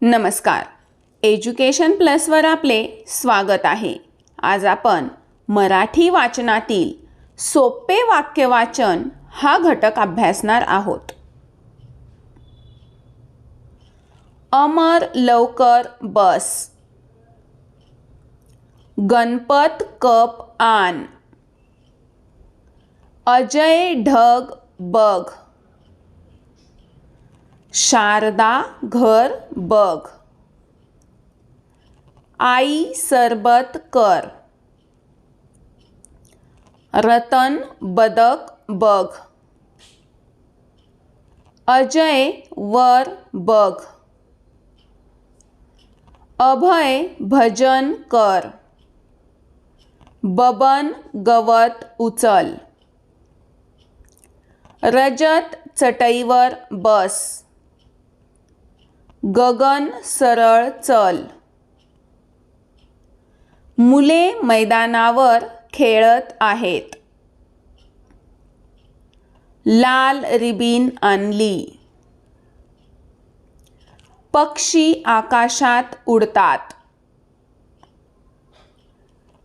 नमस्कार. एज्युकेशन प्लसवर आपले स्वागत आहे. आज आपण मराठी वाचनातील सोपे वाक्यवाचन हा घटक अभ्यासणार आहोत. अमर लवकर बस. गणपत कप आन अजय ढग बघ. शारदा घर बघ. आई सरबत कर. रतन बदक बघ. अजय वर बघ. अभय भजन कर. बबन गवत उचल. रजत चटईवर बस. गगन सरळ चल. मुले मैदानावर खेळत आहेत. लाल रिबीन आणली. पक्षी आकाशात उडतात.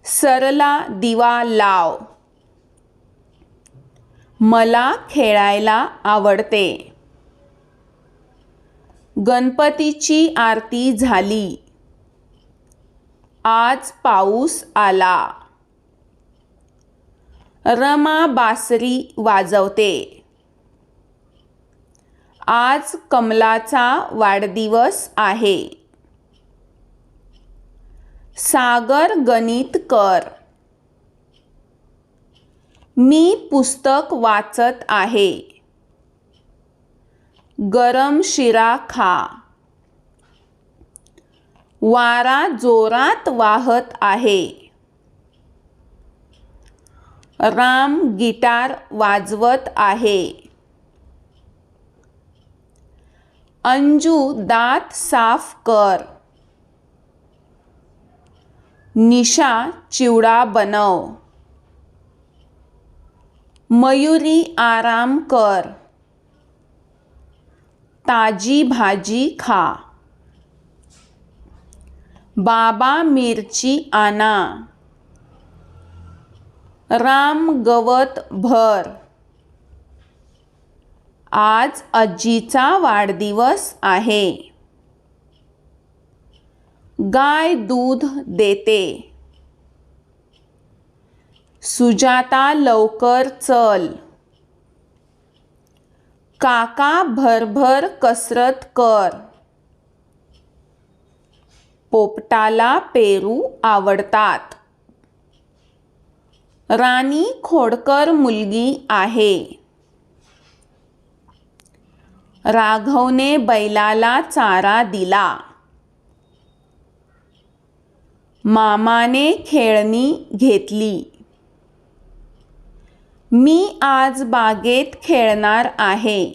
सरला दिवा लाव. मला खेळायला आवडते. गणपतीची आरती झाली. आज पाऊस आला. रमा बासरी वाजवते. आज कमलाचा वाढदिवस आहे. सागर गणित कर. मी पुस्तक वाचत आहे. गरम शिरा खा. वारा जोरात वाहत आहे. राम गिटार वाजवत आहे. अंजू दात साफ कर. निशा चिवडा बनव. मयुरी आराम कर. ताजी भाजी खा. बाबा मिरची आणा. राम गवत भर. आज आजीचा वाढदिवस आहे. गाय दूध देते. सुजाता लवकर चल. काका भरभर कसरत कर. पोपटाला पेरू आवडतात. राणी खोडकर मुलगी आहे. राघवने बैलाला चारा दिला. मामाने खेळणी घेतली. मी आज बागेत खेळणार आहे.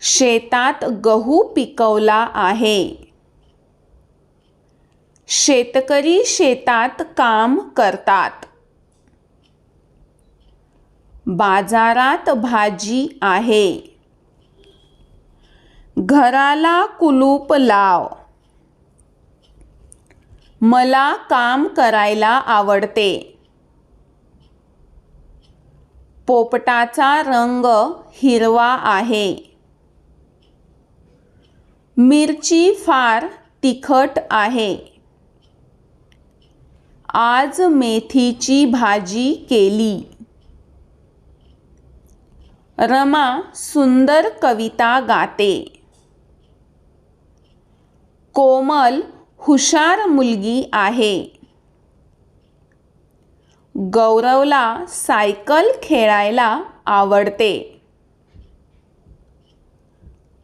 शेतात गहू पिकवला आहे. शेतकरी शेतात काम करतात. बाजारात भाजी आहे. घराला कुलूप लाव. मला काम करायला आवडते. पोपटाचा रंग हिरवा आहे. मिरची फार तिखट आहे. आज मेथीची भाजी केली. रमा सुंदर कविता गाते. कोमल हुशार मुलगी आहे. गौरवला सायकल खेळायला आवडते.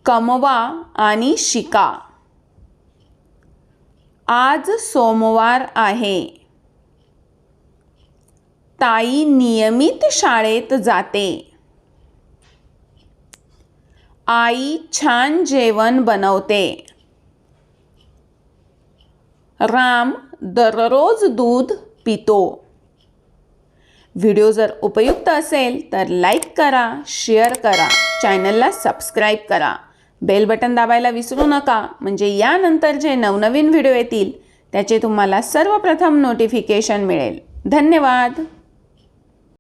कमवा आणि शिका. आज सोमवार आहे. ताई नियमित शाळेत जाते. आई छान जेवण बनवते. राम दररोज दूध पितो. व्हिडिओ जर उपयुक्त असेल तर लाईक करा शेअर करा चॅनलला सबस्क्राईब करा. बेल बटन दाबायला विसरू नका. म्हणजे यानंतर जे नवनवीन व्हिडिओ येतील त्याचे तुम्हाला सर्वप्रथम नोटिफिकेशन मिळेल. धन्यवाद.